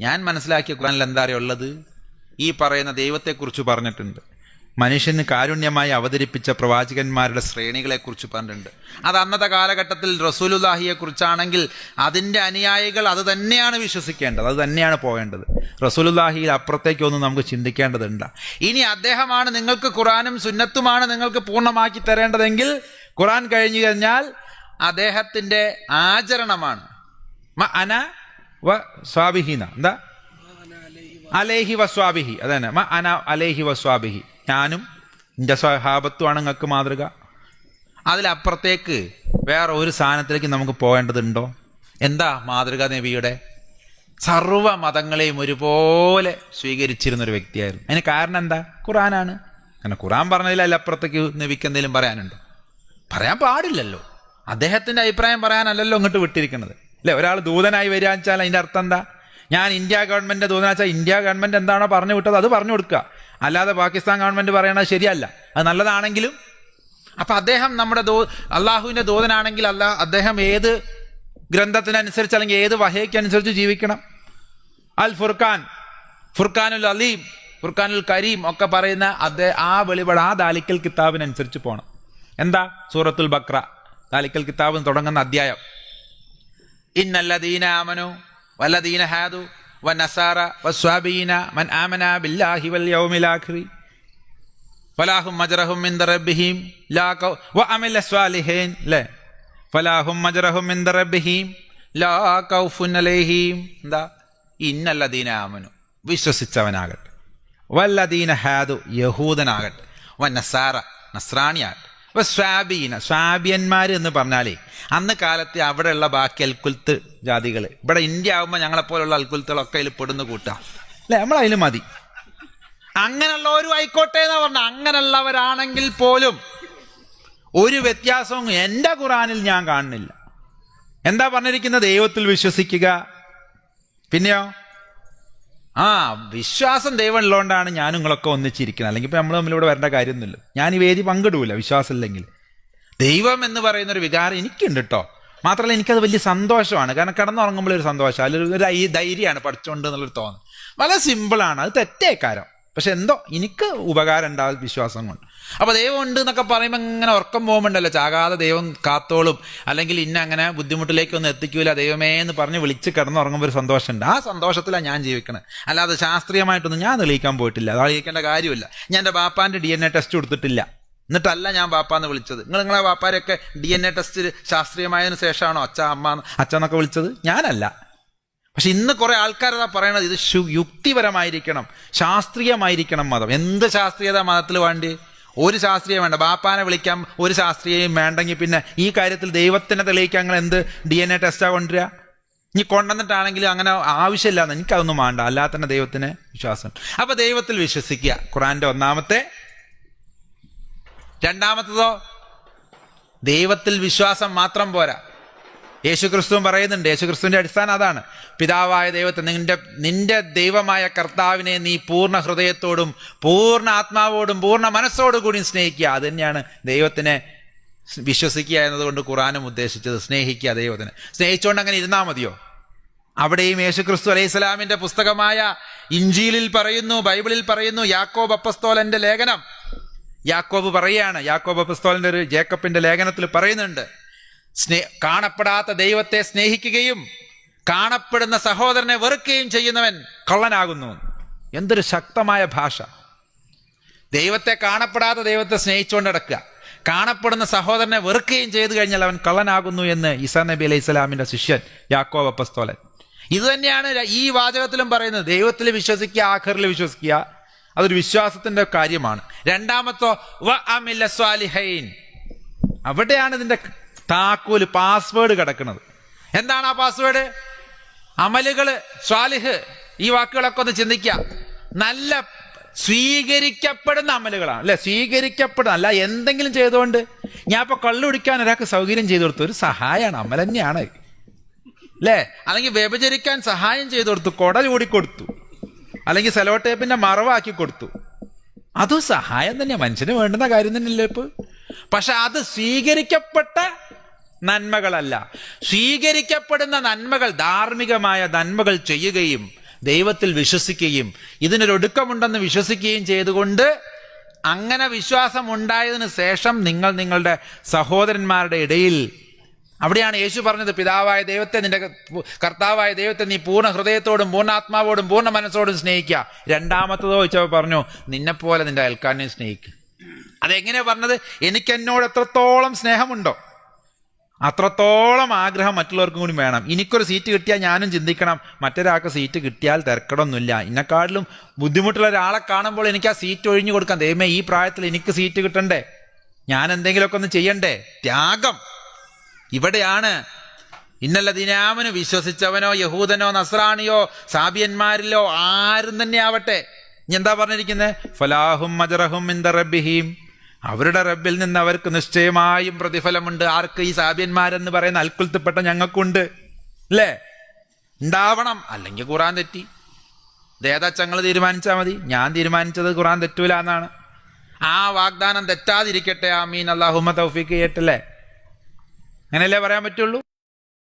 ഞാൻ മനസ്സിലാക്കിയ ഖുറാനിൽ എന്താ ഉള്ളത്? ഈ പറയുന്ന ദൈവത്തെക്കുറിച്ച് പറഞ്ഞിട്ടുണ്ട്. മനുഷ്യന് കാരുണ്യമായി അവതരിപ്പിച്ച പ്രവാചകന്മാരുടെ ശ്രേണികളെക്കുറിച്ച് പറഞ്ഞിട്ടുണ്ട്. അത് അന്നത്തെ കാലഘട്ടത്തിൽ റസൂലുല്ലാഹിയെ കുറിച്ചാണെങ്കിൽ അതിന്റെ അനുയായികൾ അത് തന്നെയാണ് വിശ്വസിക്കേണ്ടത്. അത് തന്നെയാണ് പോകേണ്ടത്. റസൂലുല്ലാഹിയിൽ അപ്പുറത്തേക്കൊന്നും നമുക്ക് ചിന്തിക്കേണ്ടതുണ്ട്. ഇനി അദ്ദേഹമാണ് നിങ്ങൾക്ക് ഖുറാനും സുന്നത്തുമാണ് നിങ്ങൾക്ക് പൂർണമാക്കി തരേണ്ടതെങ്കിൽ ഖുറാൻ കഴിഞ്ഞു കഴിഞ്ഞാൽ അദ്ദേഹത്തിന്റെ ആചരണമാണ്. അന വ സ്വാഭിഹീന എന്താ? അലേഹി വസ്വാബിഹി അതന്നെ. മ അന അലേഹി വസ്വാബിഹി ഞാനും എന്റെ സ്വഹാബത്തുമാണ് നിങ്ങൾക്ക് മാതൃക. അതിലപ്പുറത്തേക്ക് വേറെ ഒരു സാധനത്തിലേക്ക് നമുക്ക് പോകേണ്ടതുണ്ടോ? എന്താ മാതൃക നബിയുടെ? സർവ മതങ്ങളെയും ഒരുപോലെ സ്വീകരിച്ചിരുന്ന ഒരു വ്യക്തിയായിരുന്നു. അതിന് കാരണം എന്താ? ഖുറാനാണ് കാരണം ഖുറാൻ പറഞ്ഞതിൽ അതിലപ്പുറത്തേക്ക് നബിക്ക് എന്തെങ്കിലും പറയാനുണ്ടോ? പറയാൻ പാടില്ലല്ലോ. അദ്ദേഹത്തിന്റെ അഭിപ്രായം പറയാനല്ലല്ലോ ഇങ്ങോട്ട് വിട്ടിരിക്കുന്നത്. അല്ലെ ഒരാൾ ദൂതനായി വരിക വെച്ചാൽ അതിന്റെ അർത്ഥം എന്താ? ഞാൻ ഇന്ത്യ ഗവൺമെന്റ് ദൂതനാച്ചാൽ ഇന്ത്യ ഗവൺമെന്റ് എന്താണോ പറഞ്ഞു വിട്ടത് അത് പറഞ്ഞു കൊടുക്കുക. അല്ലാതെ പാകിസ്ഥാൻ ഗവൺമെന്റ് പറയണത് ശരിയല്ല. അത് നല്ലതാണെങ്കിലും. അപ്പൊ അദ്ദേഹം നമ്മുടെ ദൂ അള്ളാഹുവിന്റെ ദൂതനാണെങ്കിൽ അല്ല അദ്ദേഹം ഏത് ഗ്രന്ഥത്തിനനുസരിച്ച് അല്ലെങ്കിൽ ഏത് വഹയ്ക്കനുസരിച്ച് ജീവിക്കണം? അൽ ഫുർഖാൻ ഫുർഖാനുൽ അലീം ഫുർഖാനുൽ കരീം ഒക്കെ പറയുന്ന അദ്ദേഹം ആ വെളിപാട് ആ ദാലിക്കൽ കിതാബിനനുസരിച്ച് പോകണം എന്താ? സൂറത്തുൽ ബക്ര. ദാലിക്കൽ കിതാബ് തുടങ്ങുന്ന അധ്യായം. ഇന്നല്ലദീന ആമനു വല്ലദീന ഹാദു വനസാറ വസ്വാബീന മൻ ആമന ബില്ലാഹി വൽ യൗമിൽ ആഖിറി ഫലാഹും മജറഹും മിൻ റബ്ബിഹിം ലാ കൗ വ അമില സ്വാലിഹീൻ ലെ. ഫലാഹും മജറഹും മിൻ റബ്ബിഹിം ലാ കൗഫുൻ അലൈഹിം. എന്താ? ഇന്നല്ലദീന ആമനു. വിശ്വസിച്ചവനാകട്ടെ. വല്ലദീന ഹാദു യഹൂദനാകട്ടെ. വ നസാറ നസ്രാണിയാകട്ടെ. അപ്പൊ സ്വാബീന സ്വാബിയന്മാർ എന്ന് പറഞ്ഞാലേ അന്ന് കാലത്തെ അവിടെയുള്ള ബാക്കി അൽക്കുൽത്ത് ജാതികൾ ഇവിടെ ഇന്ത്യ ആകുമ്പോൾ ഞങ്ങളെപ്പോലുള്ള അൽക്കുൽത്തുകളൊക്കെ അതിൽ പെടുന്ന കൂട്ടാം. അല്ലെ? നമ്മളതിൽ മതി. അങ്ങനെയുള്ളവരും ആയിക്കോട്ടെ എന്ന് പറഞ്ഞ. അങ്ങനെയുള്ളവരാണെങ്കിൽ പോലും ഒരു വ്യത്യാസവും എന്റെ ഖുറാനിൽ ഞാൻ കാണുന്നില്ല. എന്താ പറഞ്ഞിരിക്കുന്നത്? ദൈവത്തിൽ വിശ്വസിക്കുക. പിന്നെയോ? ആ വിശ്വാസം ദൈവം ഉള്ളതുകൊണ്ടാണ് ഞാൻ നിങ്ങളൊക്കെ ഒന്നിച്ചിരിക്കുന്നത്. അല്ലെങ്കിൽ ഇപ്പം നമ്മൾ തമ്മിലൂടെ വരേണ്ട കാര്യമൊന്നുമില്ല. ഞാൻ ഈ വേദി പങ്കിടൂല വിശ്വാസം ഇല്ലെങ്കിൽ ദൈവം എന്ന് പറയുന്ന ഒരു വികാരം എനിക്കുണ്ട് കേട്ടോ മാത്രമല്ല എനിക്കത് വലിയ സന്തോഷമാണ്. കാരണം കിടന്നുറങ്ങുമ്പോൾ ഒരു സന്തോഷം അതിലൊരു ഒരു ധൈര്യമാണ് പഠിച്ചുകൊണ്ട് എന്നുള്ളൊരു തോന്നൽ. വളരെ സിമ്പിളാണ് അത് തെറ്റേക്കാരം പക്ഷെ എന്തോ എനിക്ക് ഉപകാരം ഉണ്ടാവും വിശ്വാസം കൊണ്ട്. അപ്പോൾ ദൈവം ഉണ്ട് എന്നൊക്കെ പറയുമ്പോൾ ഇങ്ങനെ ഉറക്കം പോകുമ്പോണ്ടല്ലോ ചാകാതെ ദൈവം കാത്തോളും. അല്ലെങ്കിൽ ഇന്ന അങ്ങനെ ബുദ്ധിമുട്ടിലേക്കൊന്നും എത്തിക്കൂല ദൈവമേ എന്ന് പറഞ്ഞ് വിളിച്ച് കിടന്നുറങ്ങുമ്പോൾ ഒരു സന്തോഷമുണ്ട്. ആ സന്തോഷത്തിലാണ് ഞാൻ ജീവിക്കണത് അല്ലാതെ ശാസ്ത്രീയമായിട്ടൊന്നും ഞാൻ തെളിയിക്കാൻ പോയിട്ടില്ല. അത് അറിയിക്കേണ്ട കാര്യമില്ല. ഞാൻ എന്റെ ബാപ്പാന്റെ ഡി എൻ എ ടെസ്റ്റ് കൊടുത്തിട്ടില്ല. എന്നിട്ടല്ല ഞാൻ ബാപ്പാന്ന് വിളിച്ചത്. നിങ്ങൾ നിങ്ങളെ ബാപ്പാരെയൊക്കെ ഡി എൻ എ ടെസ്റ്റ് ശാസ്ത്രീയമായതിനു ശേഷമാണോ അച്ഛ അമ്മ അച്ഛ എന്നൊക്കെ വിളിച്ചത്? ഞാനല്ല. പക്ഷെ ഇന്ന് കുറെ ആൾക്കാരതാ പറയണത് ഇത് യുക്തിപരമായിരിക്കണം ശാസ്ത്രീയമായിരിക്കണം മതം. എന്ത് ശാസ്ത്രീയത മതത്തിൽ വേണ്ടി? ഒരു ശാസ്ത്രീയം വേണ്ട. ബാപ്പാനെ വിളിക്കാൻ ഒരു ശാസ്ത്രീയം വേണ്ടെങ്കിൽ പിന്നെ ഈ കാര്യത്തിൽ ദൈവത്തിനെ തെളിയിക്കാൻ നിങ്ങൾ എന്ത് ഡി എൻ എ ടെസ്റ്റാ കൊണ്ടുവരിക? ഇനി കൊണ്ടുവന്നിട്ടാണെങ്കിലും അങ്ങനെ ആവശ്യമില്ലാന്ന് എനിക്കതൊന്നും വേണ്ട. അല്ലാതെ തന്നെ ദൈവത്തിന് വിശ്വാസം. അപ്പൊ ദൈവത്തിൽ വിശ്വസിക്കുക. ഖുറാന്റെ ഒന്നാമത്തെ രണ്ടാമത്തതോ? ദൈവത്തിൽ വിശ്വാസം മാത്രം പോരാ. യേശുക്രിസ്തുവും പറയുന്നുണ്ട് യേശുക്രിസ്തുവിന്റെ അടിസ്ഥാനം അതാണ്. പിതാവായ ദൈവത്തെ നിന്റെ നിന്റെ ദൈവമായ കർത്താവിനെ നീ പൂർണ ഹൃദയത്തോടും പൂർണ ആത്മാവോടും പൂർണ മനസ്സോടും കൂടി സ്നേഹിക്കുക. അത് തന്നെയാണ് ദൈവത്തിനെ വിശ്വസിക്കുക എന്നതുകൊണ്ട് ഖുറാനും ഉദ്ദേശിച്ചത് സ്നേഹിക്കുക ദൈവത്തിനെ. സ്നേഹിച്ചുകൊണ്ട് അങ്ങനെ ഇരുന്നാൽ മതിയോ? അവിടെയും യേശുക്രിസ്തു അലൈഹി സ്വലാമിന്റെ പുസ്തകമായ ഇഞ്ചിയിലിൽ പറയുന്നു ബൈബിളിൽ പറയുന്നു യാക്കോബ് അപ്പസ്തോലന്റെ ലേഖനം. യാക്കോബ് പറയുകയാണ് യാക്കോബ് അപ്പസ്തോലന്റെ ഒരു ജേക്കബിന്റെ ലേഖനത്തിൽ പറയുന്നുണ്ട്. സ്നേ കാണപ്പെടാത്ത ദൈവത്തെ സ്നേഹിക്കുകയും കാണപ്പെടുന്ന സഹോദരനെ വെറുക്കുകയും ചെയ്യുന്നവൻ കള്ളനാകുന്നു. എന്തൊരു ശക്തമായ ഭാഷ. ദൈവത്തെ കാണപ്പെടാത്ത ദൈവത്തെ സ്നേഹിച്ചുകൊണ്ട് നടക്കുക. കാണപ്പെടുന്ന സഹോദരനെ വെറുക്കുകയും ചെയ്തു കഴിഞ്ഞാൽ അവൻ കള്ളനാകുന്നു എന്ന് ഇസാ നബി അലൈഹി സ്വലാമിന്റെ ശിഷ്യൻ യാക്കോബ് അപ്പസ്തോലൻ. ഇതുതന്നെയാണ് ഈ വാചകത്തിലും പറയുന്നത്. ദൈവത്തിൽ വിശ്വസിക്കുക ആഖറിൽ വിശ്വസിക്കുക അതൊരു വിശ്വാസത്തിന്റെ കാര്യമാണ്. രണ്ടാമത്തോ വ അമില്ല സ്വാലിഹൈൻ. അവിടെയാണ് ഇതിന്റെ താക്കോൽ പാസ്വേഡ് കിടക്കുന്നത് എന്താണ് ആ പാസ്വേഡ്? അമലുകൾ സ്വാലിഹ് ഈ വാക്കുകളൊക്കെ ഒന്ന് ചിന്തിക്കുക. നല്ല സ്വീകരിക്കപ്പെടുന്ന അമലുകളാണ്. അല്ലെ? സ്വീകരിക്കപ്പെടുന്ന അല്ല എന്തെങ്കിലും ചെയ്തുകൊണ്ട് ഞാൻ ഇപ്പൊ കള്ളു കുടിക്കാൻ ഒരാൾക്ക് സൗകര്യം ചെയ്തു കൊടുത്തു ഒരു സഹായമാണ് അമൽ തന്നെയാണ്. അല്ലേ? അല്ലെങ്കിൽ വ്യഭിചരിക്കാൻ സഹായം ചെയ്തു കൊടുത്തു കൊട ചൂടിക്കൊടുത്തു അല്ലെങ്കിൽ സെലോ ടേപ്പിന്റെ മറവാക്കി കൊടുത്തു. അതും സഹായം തന്നെ. മനുഷ്യന് വേണ്ടുന്ന കാര്യം തന്നെയല്ലേ ഇപ്പൊ? പക്ഷെ അത് സ്വീകരിക്കപ്പെട്ട നന്മകളല്ല. സ്വീകരിക്കപ്പെടുന്ന നന്മകൾ ധാർമ്മികമായ നന്മകൾ ചെയ്യുകയും ദൈവത്തിൽ വിശ്വസിക്കുകയും ഇതിനൊരൊടുക്കമുണ്ടെന്ന് വിശ്വസിക്കുകയും ചെയ്തുകൊണ്ട് അങ്ങനെ വിശ്വാസം ഉണ്ടായതിനു ശേഷം നിങ്ങൾ നിങ്ങളുടെ സഹോദരന്മാരുടെ ഇടയിൽ അവിടെയാണ് യേശു പറഞ്ഞത് പിതാവായ ദൈവത്തെ നിന്റെ കർത്താവായ ദൈവത്തെ നീ പൂർണ ഹൃദയത്തോടും പൂർണാത്മാവോടും പൂർണ മനസ്സോടും സ്നേഹിക്കുക രണ്ടാമത്തതോ ചോദിച്ചപ്പോൾ പറഞ്ഞു നിന്നെപ്പോലെ നിന്റെ അയൽക്കാരനെ സ്നേഹിക്കുക അതെങ്ങനെയാ പറഞ്ഞത്? എനിക്ക് എന്നോട് എത്രത്തോളം സ്നേഹമുണ്ടോ അത്രത്തോളം ആഗ്രഹം മറ്റുള്ളവർക്കും കൂടി വേണം. എനിക്കൊരു സീറ്റ് കിട്ടിയാൽ ഞാനും ചിന്തിക്കണം. മറ്റൊരാൾക്ക് സീറ്റ് കിട്ടിയാൽ തിരക്കടൊന്നുമില്ല. എന്നെക്കാട്ടിലും ബുദ്ധിമുട്ടുള്ള ഒരാളെ കാണുമ്പോൾ എനിക്ക് ആ സീറ്റ് ഒഴിഞ്ഞു കൊടുക്കാം. ദൈവമേ ഈ പ്രായത്തിൽ എനിക്ക് സീറ്റ് കിട്ടണ്ടേ? ഞാൻ എന്തെങ്കിലുമൊക്കെ ഒന്ന് ചെയ്യണ്ടേ? ത്യാഗം. ഇവിടെയാണ് ഇന്നല്ല ദിനാമന് വിശ്വസിച്ചവനോ യഹൂദനോ നസ്രാണിയോ സാബിയന്മാരിലോ ആരും തന്നെ ആവട്ടെ. ഇനി എന്താ പറഞ്ഞിരിക്കുന്നത് ഫലാഹും മജറഹും ഇന്ദ റബ്ബിഹീം. അവരുടെ റബ്ബിൽ നിന്ന് അവർക്ക് നിശ്ചയമായും പ്രതിഫലമുണ്ട്. ആർക്ക്? ഈ സാബിയന്മാരെന്ന് പറയുന്ന അൽക്കുലത്തിൽപ്പെട്ട ഞങ്ങൾക്കുണ്ട്. അല്ലേ ഉണ്ടാവണം. അല്ലെങ്കിൽ ഖുറാൻ തെറ്റി. ദേതാച്ചങ്ങൾ തീരുമാനിച്ചാൽ മതി. ഞാൻ തീരുമാനിച്ചത് ഖുറാൻ തെറ്റൂല എന്നാണ്. ആ വാഗ്ദാനം തെറ്റാതിരിക്കട്ടെ. ആ മീൻ അള്ളാഹുമ്മ തൗഫീക്ക് ചെയ്യട്ടല്ലേ അങ്ങനെയല്ലേ പറയാൻ പറ്റുള്ളൂ?